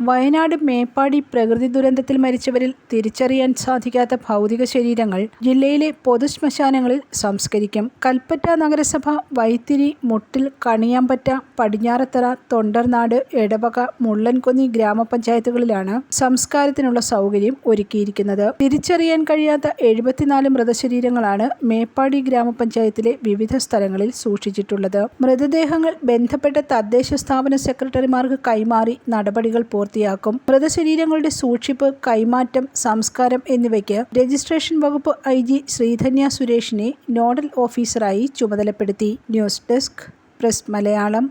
വയനാട് മേപ്പാടി പ്രകൃതി ദുരന്തത്തിൽ മരിച്ചവരിൽ തിരിച്ചറിയാൻ സാധിക്കാത്ത ഭൗതിക ശരീരങ്ങൾ ജില്ലയിലെ പൊതുശ്മശാനങ്ങളിൽ സംസ്കരിക്കും. കൽപ്പറ്റ നഗരസഭ വൈത്തിരി മുട്ടിൽ കണിയാമ്പറ്റ പടിഞ്ഞാറത്തറ തൊണ്ടർനാട് എടവക മുള്ളൻകുന്നി ഗ്രാമപഞ്ചായത്തുകളിലാണ് സംസ്കാരത്തിനുള്ള സൗകര്യം ഒരുക്കിയിരിക്കുന്നത്. തിരിച്ചറിയാൻ കഴിയാത്ത എഴുപത്തിനാല് മൃതശരീരങ്ങളാണ് മേപ്പാടി ഗ്രാമപഞ്ചായത്തിലെ വിവിധ സ്ഥലങ്ങളിൽ സൂക്ഷിച്ചിട്ടുള്ളത്. മൃതദേഹങ്ങൾ ബന്ധപ്പെട്ട തദ്ദേശ സ്ഥാപന സെക്രട്ടറിമാർക്ക് കൈമാറി നടപടികൾ പൂർത്തിയാക്കും. മൃതശരീരങ്ങളുടെ സൂക്ഷിപ്പ് കൈമാറ്റം സംസ്കാരം എന്നിവയ്ക്ക് രജിസ്ട്രേഷൻ വകുപ്പ് ഐ ജി ശ്രീധന്യ സുരേഷിനെ നോഡൽ ഓഫീസറായി ചുമതലപ്പെടുത്തി. News desk press Malayalam.